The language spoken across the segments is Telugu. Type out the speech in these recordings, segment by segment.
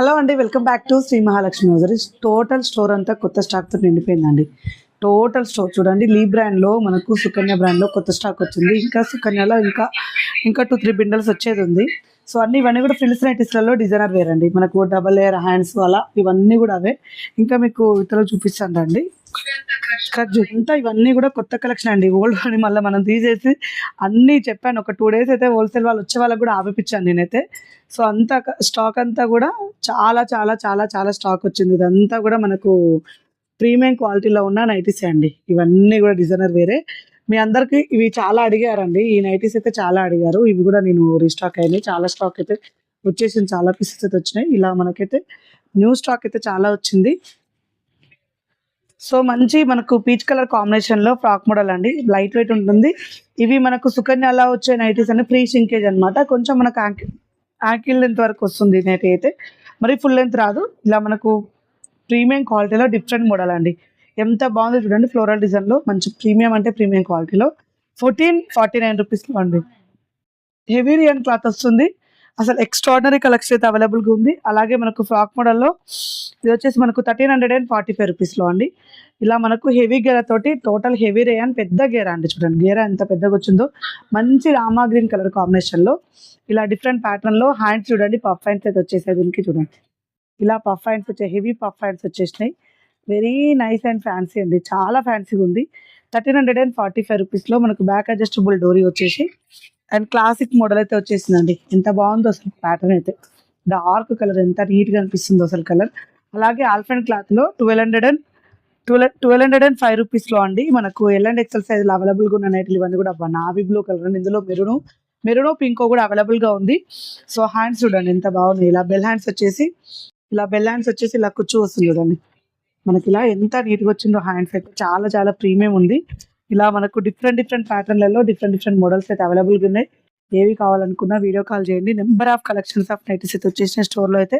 హలో అండి welcome back to Shri Mahalakshmi hosiery total store అంతా కొత్త స్టాక్తో నిండిపోయిందండి. టోటల్ స్టోర్ చూడండి లీ బ్రాండ్లో మనకు సుకన్య బ్రాండ్లో కొత్త స్టాక్ వచ్చింది. ఇంకా సుకన్యలో ఇంకా ఇంకా టూ త్రీ బిండల్స్ వచ్చేది ఉంది. సో అన్ని ఇవన్నీ కూడా ఫ్రిల్స్ నైటీస్లలో డిజైనర్ వేర్ అండి. మనకు డబల్ లేయర్ హ్యాండ్స్ అలా ఇవన్నీ కూడా అవే. ఇంకా మీకు ఇతరులు చూపిస్తాను రండి. కట్ అంతా ఇవన్నీ కూడా కొత్త కలెక్షన్ అండి. ఓల్డ్ అని మళ్ళీ మనం తీసేసి అన్నీ చెప్పాను. ఒక టూ డేస్ అయితే హోల్సేల్ వాళ్ళు వచ్చే వాళ్ళకి కూడా ఆపిపించాను నేనైతే. సో అంతా స్టాక్ అంతా కూడా చాలా చాలా చాలా చాలా స్టాక్ వచ్చింది. ఇదంతా కూడా మనకు ప్రీమియం క్వాలిటీలో ఉన్న నైటీసే అండి. ఇవన్నీ కూడా డిజైనర్ వేరే. మీ అందరికి ఇవి చాలా అడిగారండి. ఈ నైటీస్ అయితే చాలా అడిగారు. ఇవి కూడా నేను రీస్టాక్ అయినాయి. చాలా స్టాక్ అయితే వచ్చేసింది. చాలా పీసెస్ అయితే వచ్చినాయి. ఇలా మనకైతే న్యూ స్టాక్ అయితే చాలా వచ్చింది. సో మంచి మనకు పీచ్ కలర్ కాంబినేషన్లో ఫ్రాక్ మోడల్ అండి. లైట్ వెయిట్ ఉంటుంది. ఇవి మనకు సుకన్యలా వచ్చే నైటీస్ అని ఫ్రీ షింకేజ్ అనమాట కొంచెం మనకు యాంకిల్ లెంత్ వరకు వస్తుంది నైటీ అయితే. మరి ఫుల్ లెంత్ రాదు. ఇలా మనకు ప్రీమియం క్వాలిటీలో డిఫరెంట్ మోడల్ అండి. ఎంత బాగుందో చూడండి ఫ్లోరల్ డిజైన్లో మంచి ప్రీమియం అంటే ప్రీమియం క్వాలిటీలో ఫోర్టీన్ ఫార్టీ నైన్ రూపీస్లో అండి. హెవీ రియన్ క్లాత్ వస్తుంది. అసలు ఎక్స్ట్రాడినరీ కలెక్షన్ అయితే అవైలబుల్గా ఉంది. అలాగే మనకు ఫ్రాక్ మోడల్లో ఇది వచ్చేసి మనకు thirteen hundred and forty five రూపీస్లో అండి. ఇలా మనకు హెవీ గేర తోటి టోటల్ హెవీ రే అని పెద్ద గేర అండి చూడండి. గేర ఎంత పెద్దగా వచ్చిందో మంచి రామా గ్రీన్ కలర్ కాంబినేషన్లో ఇలా డిఫరెంట్ ప్యాటర్న్లో హ్యాండ్స్ చూడండి పఫ్ హ్యాండ్స్ అయితే వచ్చేసాయి దీనికి చూడండి. ఇలా పఫ్ హ్యాండ్స్ వచ్చాయి హెవీ పఫ్ హ్యాండ్స్ వచ్చేసినాయి. వెరీ నైస్ అండ్ ఫ్యాన్సీ అండి. చాలా ఫ్యాన్సీగా ఉంది. Thirteen hundred and forty five రూపీస్లో మనకు బ్యాక్ అడ్జస్టబుల్ డోరీ వచ్చేసి అండ్ క్లాసిక్ మోడల్ అయితే వచ్చేసిందండి. ఎంత బాగుందో అసలు ప్యాటర్న్ అయితే. డార్క్ కలర్ ఎంత నీట్గా అనిపిస్తుందో అసలు కలర్ అలాగే ఆల్ఫెండ్ క్లాత్లో twelve hundred and twelve twelve hundred and five రూపీస్లో అండి. మనకు ఎల్ అండ్ ఎక్సెల్ సైజులు అవైలబుల్గా ఉన్న నైట్లు ఇవన్నీ కూడా నావి బ్లూ కలర్ అండి. ఇందులో మెరును మెరును పింకో కూడా అవైలబుల్గా ఉంది. సో హ్యాండ్స్ చూడండి ఎంత బాగుంది. ఇలా బెల్ హ్యాండ్స్ వచ్చేసి ఇలా బెల్ హ్యాండ్స్ వచ్చేసి ఇలా కుచ్చు వస్తుంది చూడండి. మనకి ఇలా ఎంత నీట్గా వచ్చిందో హ్యాండ్స్ అయితే. చాలా చాలా ప్రీమియం ఉంది. ఇలా మనకు డిఫరెంట్ డిఫరెంట్ ప్యాటర్న్లలో డిఫరెంట్ డిఫరెంట్ మోడల్స్ అయితే అవైలబుల్గా ఉన్నాయి. ఏవి కావాలనుకున్నా వీడియో కాల్ చేయండి. Number of collections of nighties అయితే వచ్చేసిన స్టోర్లో అయితే.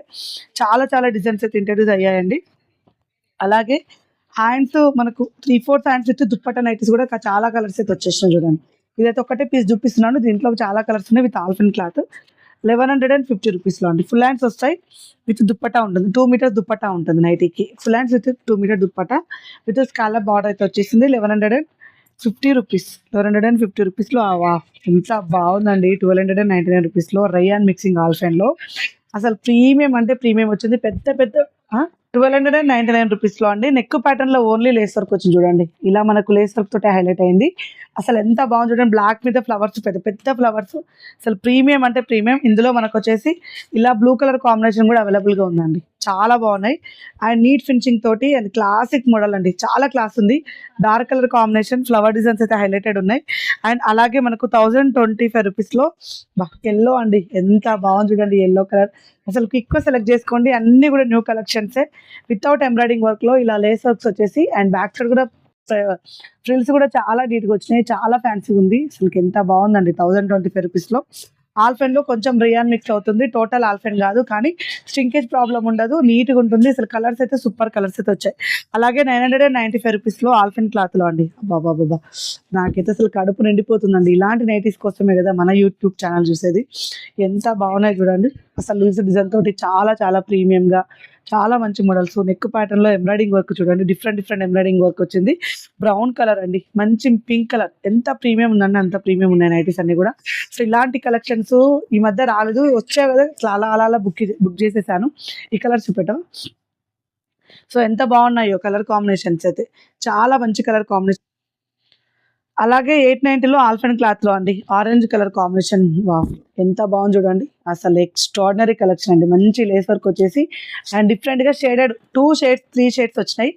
చాలా చాలా డిజైన్స్ అయితే ఇంట్రడ్యూస్ అయ్యాయండి. అలాగే హ్యాండ్స్ మనకు త్రీ ఫోర్త్ హ్యాండ్స్ అయితే దుప్పట్ట నైటీస్ కూడా చాలా కలర్స్ అయితే వచ్చేసినాయి చూడండి. ఇదైతే ఒకటే పీస్ చూపిస్తున్నాను. దీంట్లో చాలా కలర్స్ ఉన్నాయి with ఆల్ఫిన్ cloth eleven hundred and fifty రూపీస్లో అండి. ఫుల్ హ్యాండ్స్ వస్తాయి విత్ దుప్పట్టా ఉంటుంది. టూ మీటర్స్ దుప్పట్టా ఉంటుంది నైటీకి full hands with two metre dupatta with scallop border అయితే వచ్చేసింది. Eleven hundred and fifty rupees. Eleven hundred and fifty రూపీస్లో ఎంత బాగుందండి. Twelve hundred and ninety nine రూపీస్లో రయాన్ మిక్సింగ్ ఆల్ఫెన్లో అసలు ప్రీమియం అంటే ప్రీమియం వచ్చింది. పెద్ద పెద్ద twelve hundred and ninety nine రూపీస్లో అండి నెక్ ప్యాటర్న్లో ఓన్లీ లేస్ వర్క్ వచ్చింది చూడండి. ఇలా మనకు లేస్ వర్క్ తోటే హైలైట్ అయింది. అసలు ఎంత బాగుంది చూడండి. బ్లాక్ మీద ఫ్లవర్స్ పెద్ద పెద్ద ఫ్లవర్స్ అసలు ప్రీమియం అంటే ప్రీమియం ఇందులో మనకు వచ్చేసి ఇలా బ్లూ కలర్ కాంబినేషన్ కూడా అవైలబుల్గా ఉందండి. చాలా బాగున్నాయి. అండ్ నీట్ ఫినిషింగ్ తోటి అండ్ క్లాసిక్ మోడల్ అండి. చాలా క్లాస్ ఉంది. Dark colour combination flower designs అయితే హైలైటెడ్ ఉన్నాయి. అండ్ అలాగే మనకు థౌజండ్ ట్వంటీ ఫైవ్ రూపీస్లో ఎల్లో అండి. ఎంత బాగుంది చూడండి ఎల్లో కలర్ అసలు క్విక్గా సెలెక్ట్ చేసుకోండి. అన్నీ కూడా న్యూ కలెక్షన్సే వితౌట్ ఎంబ్రాయిడింగ్ వర్క్లో ఇలా లేస్ వర్క్స్ వచ్చేసి అండ్ బ్యాక్ సైడ్ కూడా uh, ఫ్రిల్స్ కూడా చాలా నీట్గా వచ్చినాయి. చాలా ఫ్యాన్సీగా ఉంది. అసలు ఎంత బాగుందండి. థౌజండ్ ట్వంటీ ఫైవ్ రూపీస్లో ఆల్ఫెన్లో కొంచెం రియాన్ మిక్స్ అవుతుంది. టోటల్ ఆల్ఫెన్ కాదు. కానీ స్ట్రింకేజ్ ప్రాబ్లం ఉండదు. నీట్గా ఉంటుంది. అసలు కలర్స్ అయితే సూపర్ కలర్స్ అయితే వచ్చాయి. అలాగే nine hundred and ninety five రూపీస్లో ఆల్ఫెన్ క్లాత్లో అండి. బాబా బాబా నాకైతే అసలు కడుపు నిండిపోతుందండి. ఇలాంటి నైటీస్ కోసమే కదా మన యూట్యూబ్ ఛానల్ చూసేది. ఎంత బాగున్నాయి చూడండి. అసలు లూజ్ డిజైన్ తోటి చాలా చాలా ప్రీమియంగా చాలా మంచి మోడల్స్ నెక్ ప్యాటర్న్లో ఎంబ్రాయిడింగ్ వర్క్ చూడండి. డిఫరెంట్ డిఫరెంట్ ఎంబ్రాయిడింగ్ వర్క్ వచ్చింది. బ్రౌన్ కలర్ అండి. మంచి పింక్ కలర్ ఎంత ప్రీమియం ఉందండి అంత ప్రీమియం ఉన్నాయి నైటీస్ అన్ని కూడా. సో ఇలాంటి కలెక్షన్స్ ఈ మధ్య రాలేదు. వచ్చే కదా. చాలా అలా అలా బుక్ బుక్ చేసేసాను. ఈ కలర్ చూపెట్టాం సో ఎంత బాగున్నాయో కలర్ కాంబినేషన్స్ అయితే. చాలా మంచి కలర్ కాంబినేషన్ అలాగే ఎయిట్ నైన్టీలో ఆల్ఫెన్ క్లాత్లో అండి ఆరెంజ్ కలర్ కాంబినేషన్. వా ఎంత బాగుంది చూడండి. అసలు ఎక్స్ట్రాడినరీ కలెక్షన్ అండి. మంచి లేస్ వర్క్ వచ్చేసి అండ్ డిఫరెంట్గా shaded two shades three shades వచ్చినాయి.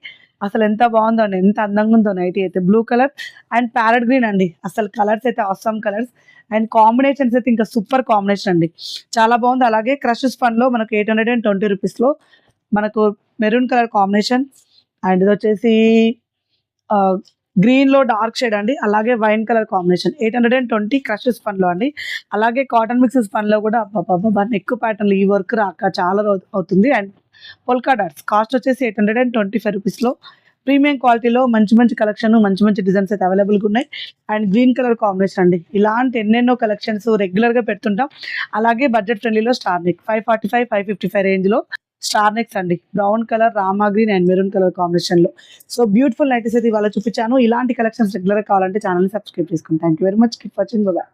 అసలు ఎంత బాగుందో అండి ఎంత అందంగా ఉందో నైటీ అయితే. Blue colour and parrot green అండి. అసలు కలర్స్ అయితే అవసరం కలర్స్ అండ్ కాంబినేషన్స్ అయితే ఇంకా సూపర్ కాంబినేషన్ అండి. చాలా బాగుంది. అలాగే క్రషెస్ ఫండ్లో మనకు ఎయిట్ హండ్రెడ్ అండ్ ట్వంటీ రూపీస్లో మనకు మెరూన్ కలర్ కాంబినేషన్ అండ్ ఇది వచ్చేసి గ్రీన్లో డార్క్ షేడ్ అండి. అలాగే wine colour combination eight hundred and twenty crushes పనిలో అండి. అలాగే కాటన్ మిక్సెస్ పనిలో కూడా అబ్బాబ్బా నెక్ ప్యాటర్న్ ఈ వర్క్ రాక చాలా అవుతుంది. అండ్ పొల్కా డాట్స్ కాస్ట్ వచ్చేసి eight hundred and twenty five రూపీస్లో ప్రీమియం క్వాలిటీలో మంచి మంచి కలెక్షన్ మంచి మంచి డిజైన్స్ అయితే అవైలబుల్గా ఉన్నాయి. అండ్ గ్రీన్ కలర్ కాంబినేషన్ అండి. ఇలాంటి ఎన్నెన్నో కలెక్షన్స్ రెగ్యులర్గా పెడుతుంటాం. అలాగే budget ఫ్రెండ్లీలో star neck five forty five five fifty five రేంజ్లో స్టార్ నెక్స్ అండి. Brown colour Rama green and maroon colour కాంబినేషన్లో సో బ్యూటిఫుల్ నైటీస్ అయితే ఇవాళ చూపించాను. ఇలాంటి కలెక్షన్స్ రెగ్యులర్గా కావాలంటే ఛానల్ని సబ్స్క్రైబ్ చేసుకోండి thank you very much keep watching bye